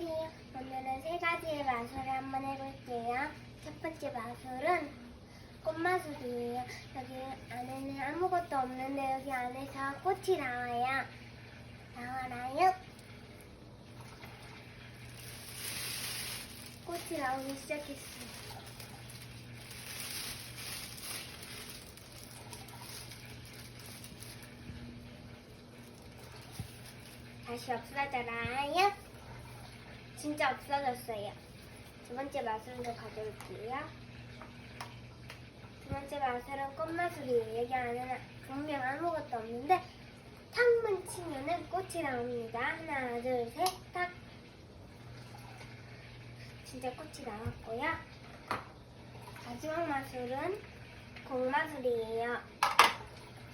안녕하세요. 오늘은 세 가지의 마술을 한번 해볼게요. 첫 번째 마술은 꽃마술이에요. 여기 안에는 아무것도 없는데 여기 안에서 꽃이 나와요. 나와라요. 꽃이 나오기 시작했어요. 다시 없어져라요. 진짜 없어졌어요. 두 번째 마술도 가져올게요. 두 번째 마술은 꽃마술이에요. 여기 안에는 분명 아무것도 없는데 탁만 치면은 꽃이 나옵니다. 하나, 둘, 셋, 탁. 진짜 꽃이 나왔고요. 마지막 마술은 공마술이에요.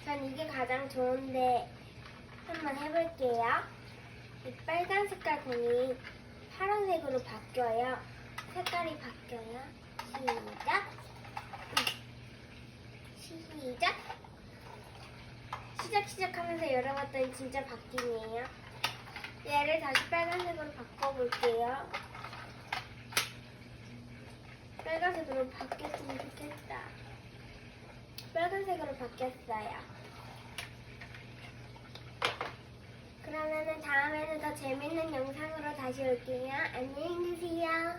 전 이게 가장 좋은데 한번 해볼게요. 이 빨간 색깔 공이 파란색으로 바뀌어요. 색깔이 바뀌어요. 시작. 시작. 시작 시작하면서 열어봤더니 진짜 바뀌네요. 얘를 다시 빨간색으로 바꿔볼게요. 빨간색으로 바뀌었으면 좋겠다. 빨간색으로 바뀌었어요. 그러면은 다음에는 더 재밌는 영상으로 다시 올게요. 안녕히 계세요.